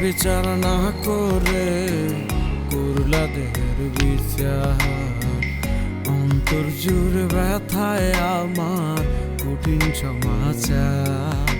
বিচার না করে করলা বিচার অন্তর জুড়ে ব্যথায় আমার কঠিন সমাচার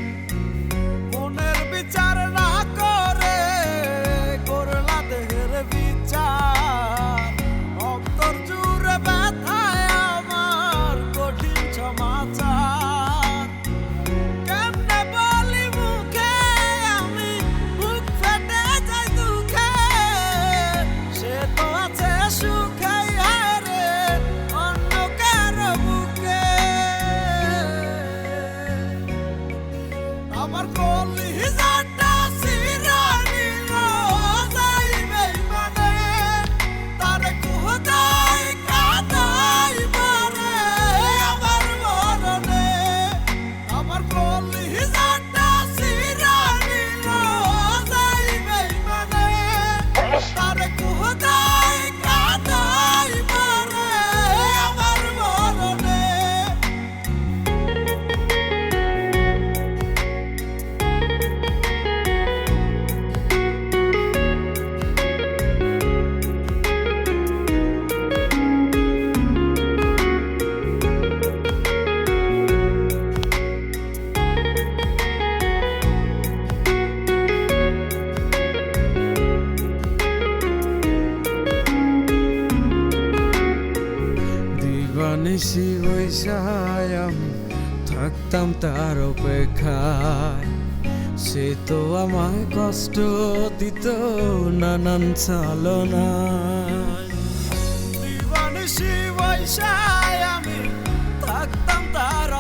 নিশি বৈশায়াম থাকতাম তার অপেক্ষায়। সে তো আমায় কষ্ট দিত নানান চালনা দিবানিশি বৈশায় থাকতাম তার